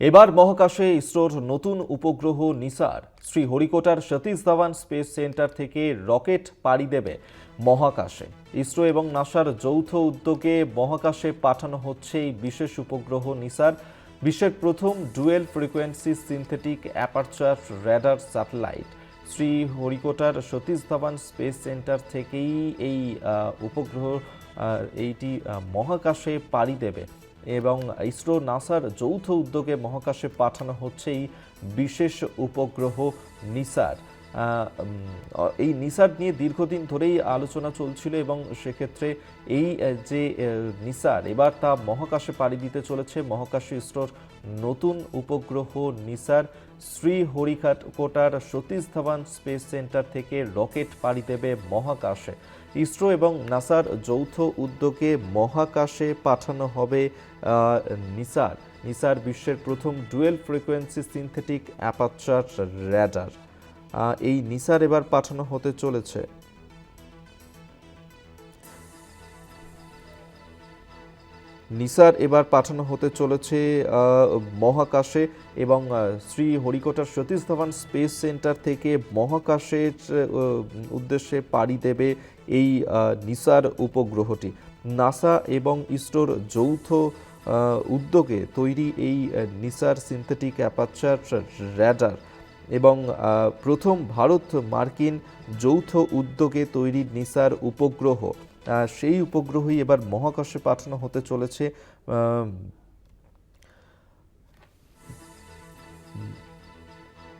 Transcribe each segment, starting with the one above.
এবার মহাকাশে ইসরোর নতুন উপগ্রহ নিসার শ্রী হরিকোটার সতীশ ধাওয়ান স্পেস সেন্টার থেকে রকেট পাড়ি দেবে মহাকাশে। ইসরো এবং নাসার যৌথ উদ্যোগে মহাকাশে পাঠানো হচ্ছে এই বিশেষ উপগ্রহ নিসার, বিশ্বের প্রথম dual frequency synthetic aperture radar satellite. Shri হরিকোটার সতীশ ধাওয়ান স্পেস সেন্টার থেকেই এই উপগ্রহ এইটি মহাকাশে পাড়ি দেবে। এবং ইসরো নাসার যৌথ উদ্যোগে মহাকাশে পাঠানো হচ্ছে এই বিশেষ উপগ্রহ নিসার। এই নিসার নিয়ে দীর্ঘদিন ধরেই আলোচনা চলছিল এবং সেক্ষেত্রে এই যে নিসার, এবার তা মহাকাশে পাড়ি দিতে চলেছে মহাকাশে ইসরোর নতুন উপগ্রহ নিসার শ্রী হরিঘাট কোটার সতীশ ধাওয়ান স্পেস সেন্টার থেকে রকেট পাড়ি দেবে মহাকাশে। ইসরো এবং নাসার যৌথ উদ্যোগে মহাকাশে পাঠানো হবে নিসার। নিসার বিশ্বের প্রথম dual frequency synthetic aperture radar. এই নিসার এবার পাঠানো হতে চলেছে। নিসার এবার পাঠানো হতে চলেছে মহাকাশে এবং শ্রী হরিকোটার সতীশ ধাওয়ান স্পেস সেন্টার থেকে মহাকাশের উদ্দেশ্যে পাড়ি দেবে এই নিসার উপগ্রহটি। নাসা এবং ইসরোর যৌথ উদ্যোগে তৈরি এই নিসার সিনথেটিক অ্যাপারচার র্যাডার এবং প্রথম ভারত মার্কিন যৌথ উদ্যোগে তৈরি নিসার উপগ্রহ। সেই উপগ্রহই এবার মহাকাশে পাঠানো হতে চলেছে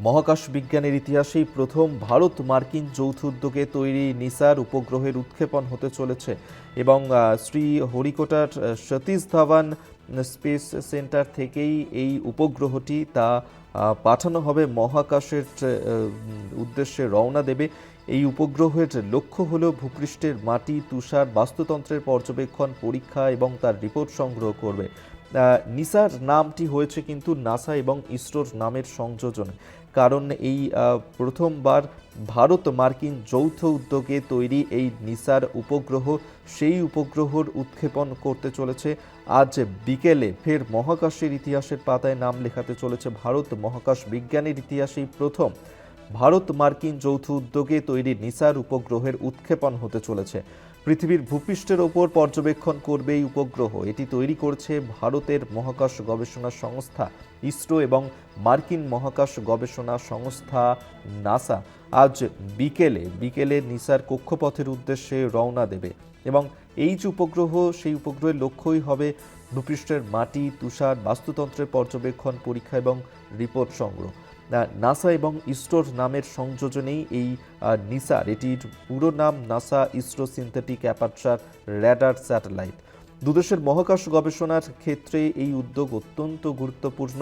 মহাকাশ বিজ্ঞানের ইতিহাসেই প্রথম ভারত মার্কিন যৌথ উদ্যোগে তৈরি নিসার উপগ্রহের উৎক্ষেপণ হতে চলেছে এবং শ্রী হরিকোটার সতীশ ধাওয়ান স্পেস সেন্টার থেকেই এই উপগ্রহটি তা পাঠানো হবে। মহাকাশের উদ্দেশ্যে রওনা দেবে। এই উপগ্রহের লক্ষ্য হল ভূপৃষ্ঠের মাটি, তুষার, বাস্তুতন্ত্রের পর্যবেক্ষণ, পরীক্ষা এবং তার রিপোর্ট সংগ্রহ করবে। নিসার নামটি হয়েছে কিন্তু নাসা এবং ইসরোর নামের সংযোজনে। কারণ এই প্রথমবার ভারত মার্কিন যৌথ উদ্যোগে তৈরি এই নিসার উপগ্রহ সেই উপগ্রহর উৎক্ষেপণ করতে চলেছে। আজ বিকেলে ফের মহাকাশের ইতিহাসের পাতায় নাম লেখাতে চলেছে ভারত মহাকাশ বিজ্ঞানের ইতিহাসেই প্রথম। ভারত মার্কিন যৌথ উদ্যোগে তৈরি নিসার উপগ্রহের উৎক্ষেপণ হতে চলেছে। পৃথিবীর ভূপৃষ্ঠের ওপর পর্যবেক্ষণ করবে এই উপগ্রহ। এটি তৈরি করছে ভারতের মহাকাশ গবেষণা সংস্থা ইসরো এবং মার্কিন মহাকাশ গবেষণা সংস্থা নাসা। আজ বিকেলে বিকেলে নিসার কক্ষপথের উদ্দেশ্যে রওনা দেবে এবং এই যে উপগ্রহ, সেই উপগ্রহের লক্ষ্যই হবে ভূপৃষ্ঠের মাটি, তুষার, বাস্তুতন্ত্রের পর্যবেক্ষণ, পরীক্ষা এবং রিপোর্ট সংগ্রহ। নাসা এবং ইসরোর নামের সংযোজনেই এই নিসার এটির পুরো নাম NASA ISRO synthetic aperture radar satellite. দুদেশের মহাকাশ গবেষণার ক্ষেত্রে এই উদ্যোগ অত্যন্ত গুরুত্বপূর্ণ,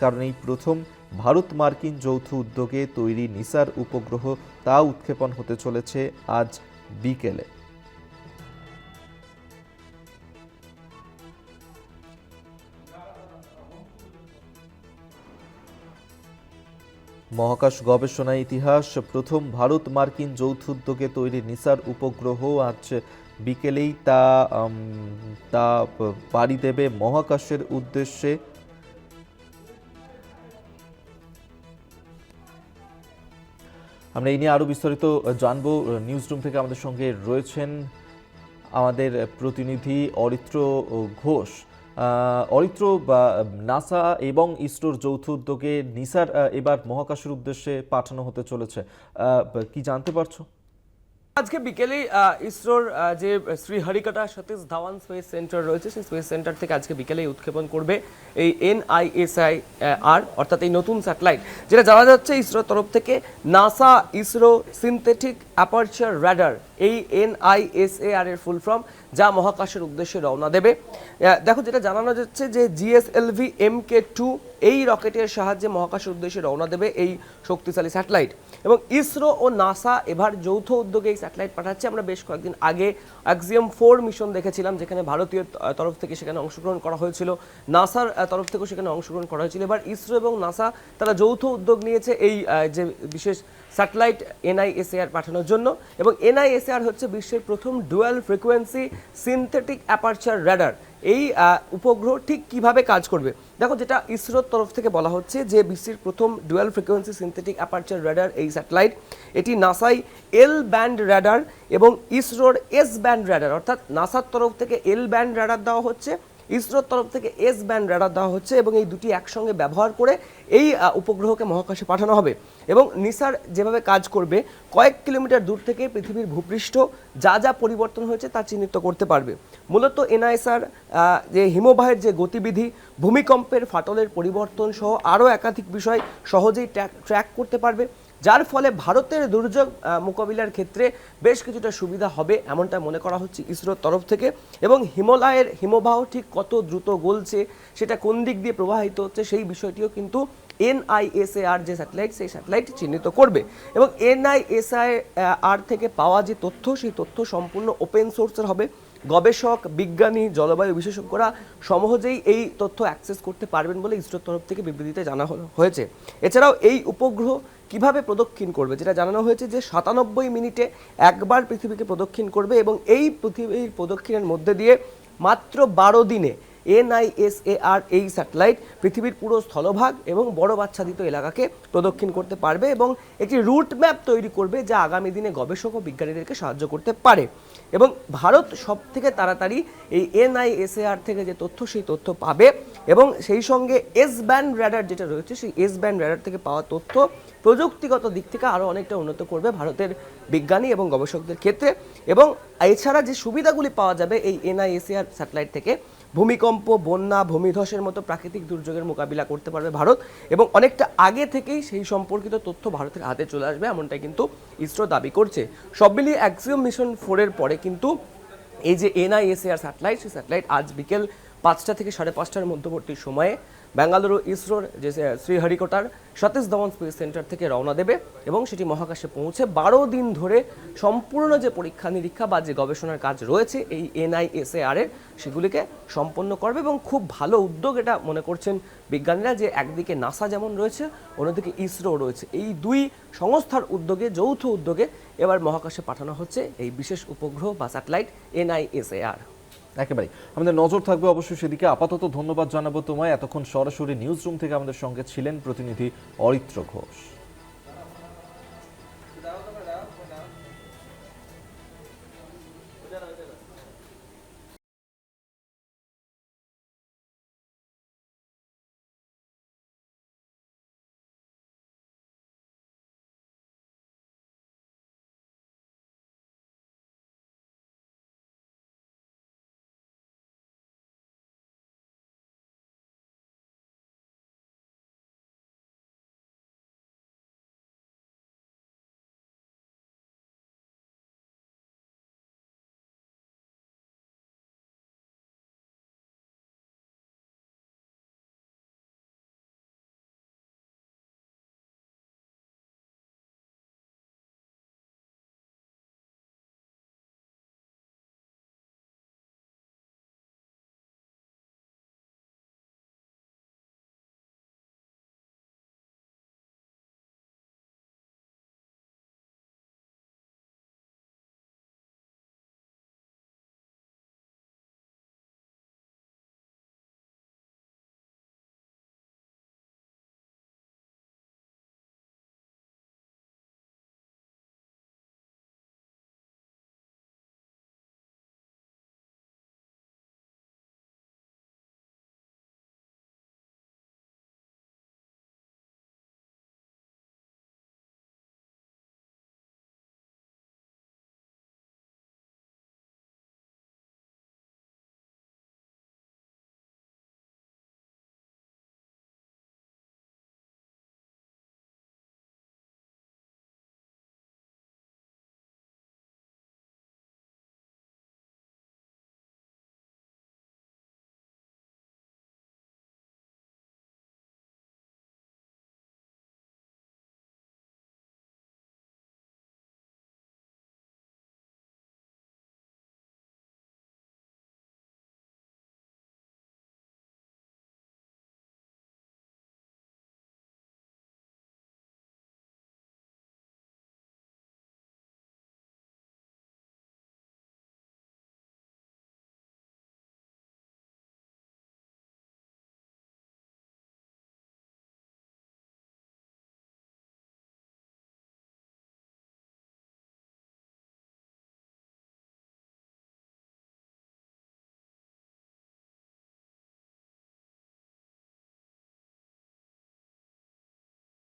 কারণ এই প্রথম ভারত মার্কিন যৌথ উদ্যোগে তৈরি নিসার উপগ্রহ তা উৎক্ষেপণ হতে চলেছে আজ বিকেলে। মহাকাশ গবেষণা ইতিহাস, প্রথম ভারত মার্কিন যৌথ উদ্যোগে তৈরি নিসার উপগ্রহ আজ বিকেলেই তা তা পাড়ি দেবে মহাকাশের উদ্দেশ্যে। আমরা এই নিয়ে আরও বিস্তারিত জানব। নিউজ রুম থেকে আমাদের সঙ্গে রয়েছেন আমাদের প্রতিনিধি অরিত্র ঘোষ। অরিত্র বা নাসা এবং ইসরোর যৌথ উদ্যোগে নিসার এবার মহাকাশের উদ্দেশ্যে পাঠানো হতে চলেছে। কি জানতে পারছ? আজকে বিকেলেই ইসরোর যে শ্রীহরিকটা সতীশ ধাওয়ান স্পেস সেন্টার রয়েছে, সেই স্পেস সেন্টার থেকে আজকে বিকেলেই উৎক্ষেপণ করবে এই এনআইএসআই আর অর্থাৎ এই নতুন স্যাটেলাইট, যেটা জানা যাচ্ছে ইসরোর তরফ থেকে NASA ISRO synthetic aperture radar এই এনআইএসএআর এর ফুল ফর্ম, যা মহাকাশের উদ্দেশ্যে রওনা দেবে। দেখো, যেটা জানানো যাচ্ছে যে জিএসএলভি এম কে টু এই রকেটের সাহায্যে মহাকাশের উদ্দেশ্যে রওনা দেবে এই শক্তিশালী স্যাটেলাইট। এবং ইসরো ও নাসা এবার যৌথ উদ্যোগে এই স্যাটেলাইট পাঠাচ্ছে। আমরা বেশ কয়েকদিন আগে অ্যাক্সিয়াম ফোর মিশন দেখেছিলাম, যেখানে ভারতীয় তরফ থেকে সেখানে অংশগ্রহণ করা হয়েছিল। নাসার তরফ থেকেও সেখানে অংশগ্রহণ করা হয়েছিল। এবার ইসরো এবং নাসা তারা যৌথ উদ্যোগ নিয়েছে। এই যে বিশেষ স্যাটেলাইট এনআইএসএআর পাঠানোর জন্য এবং এনআইএসএআর হচ্ছে বিশ্বের প্রথম dual frequency synthetic aperture radar এই উপগ্রহ ঠিক কীভাবে কাজ করবে? দেখো যেটা ইসরোর তরফ থেকে বলা হচ্ছে যে বিশ্বের প্রথম dual frequency synthetic aperture radar এই স্যাটেলাইট, এটি নাসাই এল ব্যান্ড র্যাডার এবং ইসরোর এস ব্যান্ড র্যাডার অর্থাৎ নাসার তরফ থেকে এল ব্যান্ড র্যাডার দেওয়া হচ্ছে। ইসরোর তরফ থেকে এস ব্যান্ড র্যাডার দেওয়া হচ্ছে এবং এই দুটি একসঙ্গে ব্যবহার করে এই উপগ্রহকে মহাকাশে পাঠানো হবে। এবং নিসার যেভাবে কাজ করবে, কয়েক কিলোমিটার দূর থেকে পৃথিবীর ভূপৃষ্ঠ যা যা পরিবর্তন হয়েছে তা চিহ্নিত করতে পারবে। মূলত এনআইএসআর যে হিমবাহের যে গতিবিধি, ভূমিকম্পের ফাটলের পরিবর্তন সহ আরও একাধিক বিষয় সহজেই ট্র্যাক করতে পারবে। যার ফলে ভারতের দুর্যোগ মোকাবিলার ক্ষেত্রে বেশ কিছুটা সুবিধা হবে এমনটা মনে করা হচ্ছে ইসরোর তরফ থেকে। এবং হিমালয়ের হিমবাহ ঠিক কত দ্রুত গলছে, সেটা কোন দিক দিয়ে প্রবাহিত হচ্ছে, সেই বিষয়টিও কিন্তু এনআইএসএআর যে স্যাটেলাইট, সেই স্যাটেলাইট চিহ্নিত করবে। এবং এনআইএসআই আর থেকে পাওয়া যে তথ্য, সেই তথ্য সম্পূর্ণ ওপেন সোর্সের হবে। গবেষক, বিজ্ঞানী, জলবায়ু বিশেষজ্ঞরা সহজেই এই তথ্য অ্যাক্সেস করতে পারবেন বলে ইসরোর তরফ থেকে বিবৃতিতে জানা হয়েছে। এছাড়াও এই উপগ্রহ কীভাবে প্রদক্ষিণ করবে? যেটা জানানো হয়েছে যে সাতানব্বই মিনিটে একবার পৃথিবীকে প্রদক্ষিণ করবে এবং এই পৃথিবীর প্রদক্ষিণের মধ্যে দিয়ে মাত্র বারো দিনে এনআইএসএআর এই স্যাটেলাইট পৃথিবীর পুরো স্থলভাগ এবং বড় বাচ্চাদিত এলাকাকে প্রদক্ষিণ করতে পারবে এবং একটি রুট ম্যাপ তৈরি করবে যা আগামী দিনে গবেষক ও বিজ্ঞানীদেরকে সাহায্য করতে পারে। এবং ভারত সব থেকে তাড়াতাড়ি এই এনআইএসএআর থেকে যে তথ্য, সেই তথ্য পাবে এবং সেই সঙ্গে এস ব্যান্ড র্যাডার যেটা রয়েছে, সেই এস ব্যান্ড র্যাডার থেকে পাওয়া তথ্য প্রযুক্তিগত দিক থেকে আরও অনেকটা উন্নত করবে ভারতের বিজ্ঞানী এবং গবেষকদের ক্ষেত্রে। এবং এছাড়া যে সুবিধাগুলি পাওয়া যাবে এই এনআইএসিআর স্যাটেলাইট থেকে, ভূমিকম্প, বন্যা, ভূমিধসের মতো প্রাকৃতিক দুর্যোগের মোকাবিলা করতে পারবে ভারত এবং অনেকটা আগে থেকেই সেই সম্পর্কিত তথ্য ভারতের হাতে চলে আসবে এমনটাই কিন্তু ইসরো দাবি করছে। সব মিলিয়ে অ্যাক্সিওম মিশন ফোরের পরে কিন্তু এই যে এনআইএসএআর স্যাটেলাইট সেই স্যাটেলাইট আজ বিকেল পাঁচটা থেকে সাড়ে পাঁচটার মধ্যবর্তী সময়ে বেঙ্গালুরু ইসরোর যে শ্রীহরিকোটার সতীশ ধাওয়ান স্পেস সেন্টার থেকে রওনা দেবে এবং সেটি মহাকাশে পৌঁছে বারো দিন ধরে সম্পূর্ণ যে পরীক্ষা, নিরীক্ষা বা যে গবেষণার কাজ রয়েছে এই এনআইএসএআর এর, সেগুলিকে সম্পন্ন করবে এবং খুব ভালো উদ্যোগ এটা মনে করছেন বিজ্ঞানীরা যে একদিকে নাসা যেমন রয়েছে, অন্যদিকে ইসরো রয়েছে। এই দুই সংস্থার উদ্যোগে, যৌথ উদ্যোগে এবার মহাকাশে পাঠানো হচ্ছে এই বিশেষ উপগ্রহ বা স্যাটেলাইট এনআইএসএআর। একেবারে আমাদের নজর থাকবে অবশ্যই সেদিকে। আপাতত ধন্যবাদ জানাব তোমায়। এতক্ষণ সরাসরি নিউজরুম থেকে আমাদের সঙ্গে ছিলেন প্রতিনিধি অরিত্র ঘোষ।